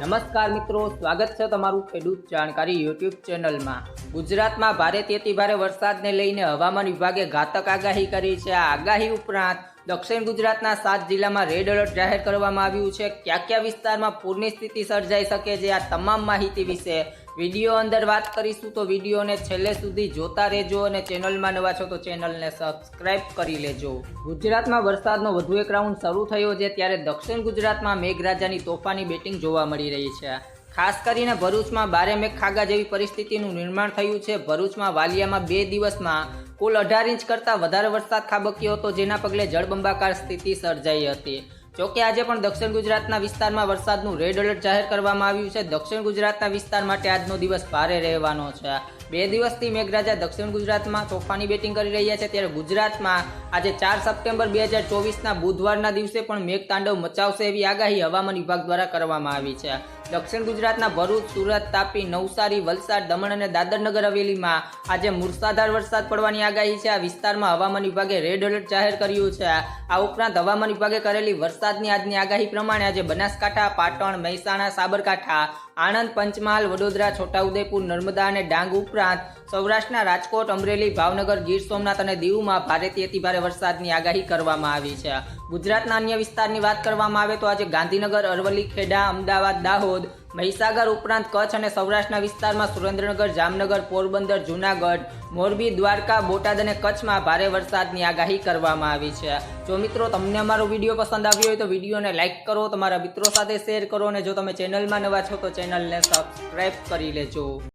નમસ્કાર મિત્રો, સ્વાગત છે તમારું ખેડૂત જાણકારી યુટ્યુબ ચેનલમાં. ગુજરાતમાં ભારેથી અતિ ભારે વરસાદને લઈને હવામાન વિભાગે ઘાતક આગાહી કરી છે. આ આગાહી ઉપરાંત દક્ષિણ ગુજરાતના સાત જિલ્લામાં રેડ એલર્ટ જાહેર કરવામાં આવ્યું છે. કયા કયા વિસ્તારમાં પૂરની સ્થિતિ સર્જાઈ શકે છે આ તમામ માહિતી વિશે વીડિયો અંદર વાત કરીશું તો વિડીયોને છેલ્લે સુધી જોતા રહેજો અને ચેનલમાં નવા છો તો ચેનલને સબસ્ક્રાઇબ કરી લેજો. ગુજરાતમાં વરસાદનો વધુ એક રાઉન્ડ શરૂ થયો છે ત્યારે દક્ષિણ ગુજરાતમાં મેઘરાજાની તોફાની બેટિંગ જોવા મળી રહી છે. ખાસ કરીને ભરૂચમાં બારે મેઘ ખાગા જેવી પરિસ્થિતિનું નિર્માણ થયું છે. ભરૂચમાં વાલિયામાં બે દિવસમાં કુલ અઢાર ઇંચ કરતાં વધારે વરસાદ ખાબક્યો હતો, જેના પગલે જળબંબાકાર સ્થિતિ સર્જાઈ હતી. જોકે આજે પણ દક્ષિણ ગુજરાતના વિસ્તારમાં વરસાદનું રેડ એલર્ટ જાહેર કરવામાં આવ્યું છે. દક્ષિણ ગુજરાતના વિસ્તાર માટે આજનો દિવસ ભારે રહેવાનો છે. બે દિવસથી મેઘરાજા દક્ષિણ ગુજરાતમાં તોફાની બેટિંગ કરી રહ્યા છે. ત્યારે ગુજરાતમાં આજે ચાર સપ્ટેમ્બર બે હજાર ચોવીસના બુધવારના દિવસે પણ મેઘતાંડવ મચાવશે એવી આગાહી હવામાન વિભાગ દ્વારા કરવામાં આવી છે. દક્ષિણ ગુજરાતના ભરૂચ, સુરત, તાપી, નવસારી, વલસાડ, દમણ અને દાદરનગર હવેલીમાં આજે મુરસાધાર વરસાદ પડવાની આગાહી છે. આ વિસ્તારમાં હવામાન વિભાગે રેડ એલર્ટ જાહેર કર્યું છે. આ ઉપરાંત હવામાન વિભાગે કરેલી વરસાદની આજની આગાહી પ્રમાણે આજે બનાસકાંઠા, પાટણ, મહેસાણા, સાબરકાંઠા, આણંદ, પંચમહાલ, વડોદરા, છોટાઉદેપુર, નર્મદા અને ડાંગ ઉપરાંત સૌરાષ્ટ્રના રાજકોટ, અમરેલી, ભાવનગર, ગીર સોમનાથ અને દીવમાં ભારેથી અતિભારે વરસાદની આગાહી કરવામાં આવી છે. ગુજરાતના અન્ય વિસ્તારની વાત કરવામાં આવે તો આજે ગાંધીનગર, અરવલ્લી, ખેડા, અમદાવાદ, દાહોદ, મહીસાગર ઉપરાંત કચ્છ અને સૌરાષ્ટ્રના વિસ્તારમાં સુરેન્દ્રનગર, જામનગર, પોરબંદર, જૂનાગઢ, મોરબી, દ્વારકા, બોટાદ અને કચ્છમાં ભારે વરસાદની આગાહી કરવામાં આવી છે. જો મિત્રો તમને અમારો વીડિયો પસંદ આવ્યો હોય તો વિડીયોને લાઇક કરો, તમારા મિત્રો સાથે શેર કરો અને જો તમે ચેનલમાં નવા છો તો ચેનલને સબસ્ક્રાઇબ કરી લેજો.